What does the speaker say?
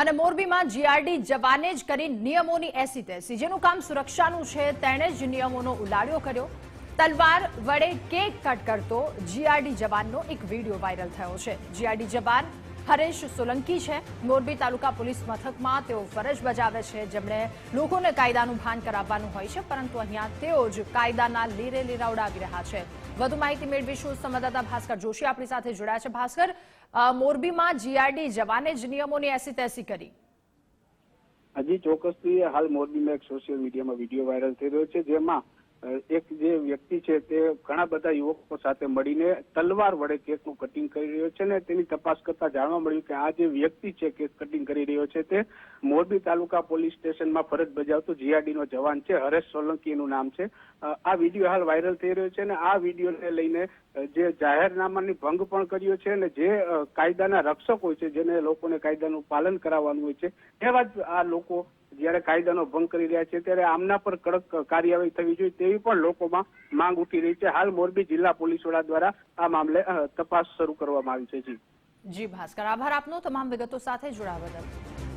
અને મોરબીમાં જીઆરડી જવાને જ કરી નિયમોની એસી તેસી જેનું કામ સુરક્ષાનું છે, તેણે જ નિયમોનો ઉલાળ્યો કર્યો. તલવાર વડે કેક કટ કરતો જીઆરડી જવાનનો એક વીડિયો વાયરલ થયો છે. જીઆરડી જવાન હરેશ સોલંકી છે. મોરબી તાલુકા પોલીસ મથકમાં તેઓ ફરજ બજાવે છે. જેમણે લોકોને કાયદાનું ભાન કરાવવાનું હોય છે, પરંતુ અહીંયા તેઓ જ કાયદાના લીરે લીરા ઉડાવી રહ્યા છે. વધુ માહિતી મેળવીશું સંવાદદાતા ભાસ્કર જોશી આપણી સાથે જોડાયા છે. ભાસ્કર મોરબીમાં જીઆરડી જવાને જ નિયમોની એસી તેસી કરી. હજી ચોક્કસથી હાલ મોરબીમાં એક સોશિયલ મીડિયામાં વીડિયો વાયરલ થઈ રહ્યો છે, જેમાં એક જે વ્યક્તિ છે તે ઘણા બધા યુવકો સાથે મળીને તલવાર વડે કેકનું કટિંગ કરી રહ્યો છે ને તેની તપાસ કરતા જાણવા મળ્યું કે આ જે વ્યક્તિ છે કેક કટિંગ કરી રહ્યો છે તે મોરબી તાલુકા પોલીસ સ્ટેશનમાં ફરજ બજાવતો જીઆરડી નો જવાન છે, હરેશ સોલંકી એનું નામ છે. આ વીડિયો હાલ વાયરલ થઈ રહ્યો છે અને આ વિડીયોને લઈને જે જાહેરનામાની ભંગ પણ કર્યો છે અને જે કાયદાના રક્ષક હોય છે જેને લોકોને કાયદાનું પાલન કરાવવાનું હોય છે, એવા જ આ લોકો જ્યારે કાયદાનો ભંગ કરી રહ્યા છે, ત્યારે આમના પર કડક કાર્યવાહી થવી જોઈએ તેવી પણ લોકોમાં માંગ ઉઠી રહી છે. હાલ મોરબી જિલ્લા પોલીસ વડા દ્વારા આ મામલે તપાસ શરૂ કરવામાં આવી છે. જી. જી, ભાસ્કર, આભાર આપનો. તમામ વિગતો સાથે જોડાવા બદલ.